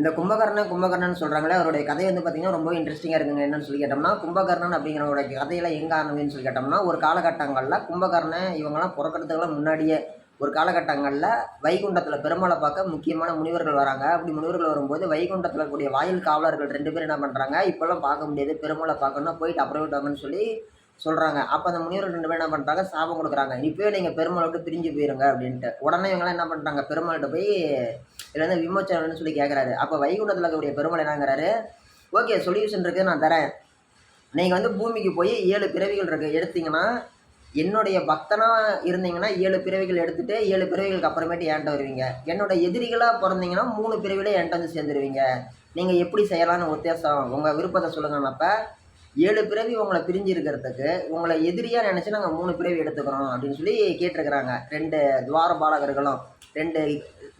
இந்த கும்பகர்ணன் கும்பகர்ணன் சொல்கிறாங்களே அவருடைய கதை வந்து பார்த்திங்கன்னா ரொம்ப இன்ட்ரெஸ்டிங்காக இருக்குங்க. என்னன்னு சொல்லி கேட்டோம்னா கும்பகர்ணன் அப்படிங்கிறவருடைய கதையில் எங்கே ஆனதுன்னு சொல்லி கேட்டோம்னா ஒரு காலகட்டங்களில் கும்பகர்ணன் இவங்கெல்லாம் பிறக்கிறதுக்கெல்லாம் முன்னாடியே. ஒரு காலகட்டங்களில் வைகுண்டத்தில் பெருமாளை பார்க்க முக்கியமான முனிவர்கள் வராங்க. அப்படி முனிவர்கள் வரும்போது வைகுண்டத்தில் கூடிய வாயில் காவலர்கள் ரெண்டு பேரும் என்ன பண்ணுறாங்க இப்போல்லாம் பார்க்க முடியாது. பெருமாளை பார்க்கணும்னா போயிட்டு அப்புறம் விட்டாங்கன்னு சொல்லி சொல்கிறாங்க அப்போ அந்த முனிவர்கள் ரெண்டு பேரும் என்ன பண்ணுறாங்க சாபம் கொடுக்குறாங்க. இப்போயே நீங்கள் பெருமாளை விட்டு பிரிஞ்சு போயிருங்க அப்படின்ட்டு. உடனே இவங்களாம் என்ன பண்ணுறாங்க பெருமாள்கிட்ட போய் இதில் வந்து விமோச்சனம்னு சொல்லி கேட்குறாரு அப்போ வைகுண்டத்தில் இருக்கக்கூடிய பெருமாள் என்னங்கிறாரு? ஓகே சொல்யூஷன் இருக்குது நான் தரேன். நீங்கள் வந்து பூமிக்கு போய் ஏழு பிறவிகள் இருக்குது எடுத்தீங்கன்னா என்னுடைய பக்தனாக இருந்தீங்கன்னா ஏழு பிறவிகள் எடுத்துகிட்டு ஏழு பிறவிகளுக்கு அப்புறமேட்டு என்கிட்ட வருவீங்க. என்னோட எதிரிகளாக பிறந்தீங்கன்னா மூணு பிறவிலே என்கிட்ட வந்து சேர்ந்துருவீங்க. நீங்கள் எப்படி செய்யலாம்னு உத்தேசம். உங்கள் விருப்பத்தை சொல்லுங்கன்னப்போ ஏழு பிறவி உங்களை பிரிஞ்சு இருக்கிறதுக்கு உங்களை எதிரியாக நினச்சி நாங்கள் மூணு பிறவி எடுத்துக்கிறோம் அப்படின்னு சொல்லி கேட்டிருக்கிறாங்க. ரெண்டு துவார பாலகர்களும் ரெண்டு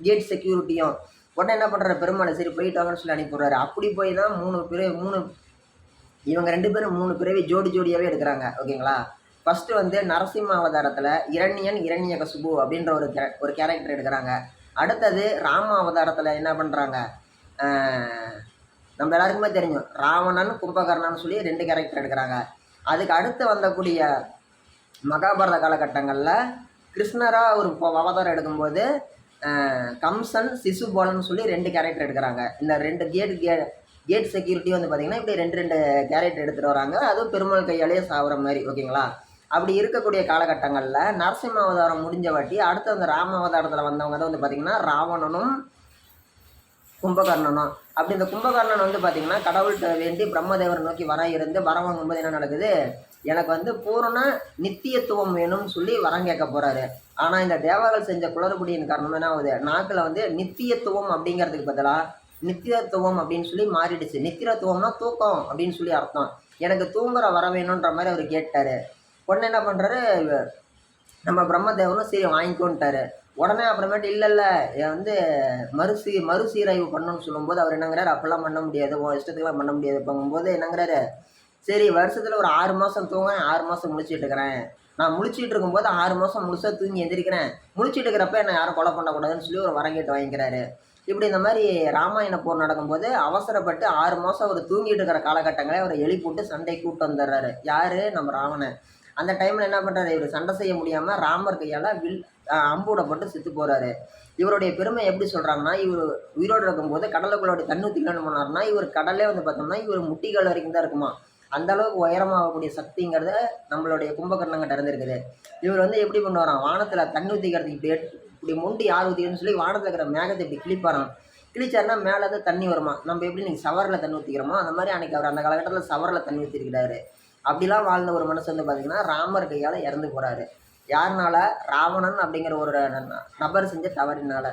கேட் செக்யூரிட்டியும் உடனே என்ன பண்ணுற பெருமாள் சரி போயிட்டு வாங்கன்னு சொல்லி அனுப்பிடுறாரு அப்படி போய் தான் மூணு பிறவி மூணு இவங்க ரெண்டு பேரும் மூணு பிறவி ஜோடி ஜோடியாகவே எடுக்கிறாங்க. ஓகேங்களா? ஃபஸ்ட்டு வந்து நரசிம்ம அவதாரத்தில் இரண்யன் இரண்ய கசுபு அப்படின்ற ஒரு கே ஒரு கேரக்டர் எடுக்கிறாங்க. அடுத்தது ராம அவதாரத்தில் என்ன பண்ணுறாங்க நம்ம எல்லாருக்குமே தெரியும். ராவணன் கும்பகர்ணன் சொல்லி ரெண்டு கேரக்டர் எடுக்கிறாங்க. அதுக்கு அடுத்து வந்தக்கூடிய மகாபாரத காலகட்டங்களில் கிருஷ்ணராக ஒரு அவதாரம் எடுக்கும்போது கம்சன் சிசுபாலன் சொல்லி ரெண்டு கேரக்டர் எடுக்கிறாங்க. இந்த ரெண்டு கேட் கே கேட் செக்யூரிட்டி வந்து பார்த்திங்கன்னா இப்படி ரெண்டு ரெண்டு கேரக்டர் எடுத்துகிட்டு வராங்க. அதுவும் பெருமாள் கையாலேயே சாகுற மாதிரி ஓகேங்களா? அப்படி இருக்கக்கூடிய காலகட்டங்களில் நரசிம்ம அவதாரம் முடிஞ்ச வாட்டி அடுத்து அந்த ராம அவதாரத்தில் வந்தவங்க தான் வந்து பார்த்திங்கன்னா ராவணனும் கும்பகர்ணனும். அப்படி இந்த கும்பகர்ணன் வந்து பார்த்திங்கன்னா கடவுள்கிட்ட வேண்டி பிரம்மதேவரை நோக்கி வர இருந்து வரம் வாங்கும்போது என்ன நடக்குது? எனக்கு வந்து பூரண நித்தியத்துவம் வேணும்னு சொல்லி வரம் கேட்க போகிறாரு ஆனால் இந்த தேவர்கள் செஞ்ச குளறுபடியின் காரணம் என்ன ஆகுது? நாக்கில் வந்து நித்தியத்துவம் அப்படிங்கிறதுக்கு பதிலாக நித்தியத்துவம் அப்படின்னு சொல்லி மாறிடுச்சு. நித்தியத்துவம்னா தூக்கம் அப்படின்னு சொல்லி அர்த்தம். எனக்கு தூங்குற வர வேணுன்ற மாதிரி அவர் கேட்டார். பொண்ணு என்ன பண்ணுறாரு நம்ம பிரம்மதேவனும் சரி வாங்கிக்கோன்ட்டாரு. உடனே அப்புறமேட்டு இல்லை இல்லை வந்து மறுசீ மறுசீராய்வு பண்ணணும்னு சொல்லும்போது அவர் என்னங்கிறாரு அப்போல்லாம் பண்ண முடியாது. உன் இஷ்டத்துக்குலாம் பண்ண முடியாது. போகும்போது என்னங்கிறாரு சரி வருஷத்தில் ஒரு ஆறு மாதம் தூங்க ஆறு மாதம் முழிச்சிட்டு இருக்கிறேன். நான் முழிச்சிட்டு இருக்கும்போது ஆறு மாதம் முழுசாக தூங்கி எந்திரிக்கிறேன். முழிச்சிட்டு இருக்கிறப்ப என்னை யாரும் கொலை பண்ணக்கூடாதுன்னு சொல்லி ஒரு வரங்கேட்டு வாங்கிக்கிறாரு. இப்படி இந்த மாதிரி ராமாயண போர் நடக்கும்போது அவசரப்பட்டு ஆறு மாதம் அவர் தூங்கிட்டு இருக்கிற காலகட்டங்களே அவரை எழுப்பிட்டு சண்டை கூட்டு வந்துடுறாரு. யார்? நம்ம ராவணன். அந்த டைமில் என்ன பண்ணுறாரு இவர் சண்டை செய்ய முடியாமல் ராமர் கையால் வில் அஹ் அம்புடப்பட்டு செத்து போகிறாரு இவருடைய பெருமை எப்படி சொல்கிறாங்கன்னா இவர் உயிரோடு இருக்கும்போது கடலுக்குள்ளோட தண்ணி ஊற்றிக்கலான்னு பண்ணார்னா இவர் கடலே வந்து பார்த்தோம்னா இவர் முட்டிகள் வரைக்கும் தான் இருக்குமா? அந்த அளவுக்கு உயரமாகக்கூடிய சக்திங்கிறத நம்மளுடைய கும்பகர்ணங்கிட்ட இருந்திருக்குது. இவர் வந்து எப்படி பண்ணுவாராம்? வானத்தில் தண்ணி ஊற்றிக்கிறதுக்கு இப்படி இப்படி முண்டி யார் ஊற்றிக்கணும்னு சொல்லி வானத்தில் இருக்கிற மேகத்தை இப்படி கிழிப்பாராம். கிழிச்சாருன்னா மேலே தண்ணி வருமா? நம்ம எப்படி நீங்கள் சவரில் தண்ணி ஊற்றிக்கிறோமோ அந்த மாதிரி அன்றைக்கி அவர் அந்த காலகட்டத்தில் சவரில் தண்ணி ஊற்றிருக்கிறாரு அப்படிலாம் வாழ்ந்த ஒரு மனுஷன் வந்து பார்த்திங்கன்னா ராமர் கையால் இறந்து போகிறாரு யாருனால? ராவணன் அப்படிங்கிற ஒரு நபர் செஞ்ச தவறினால.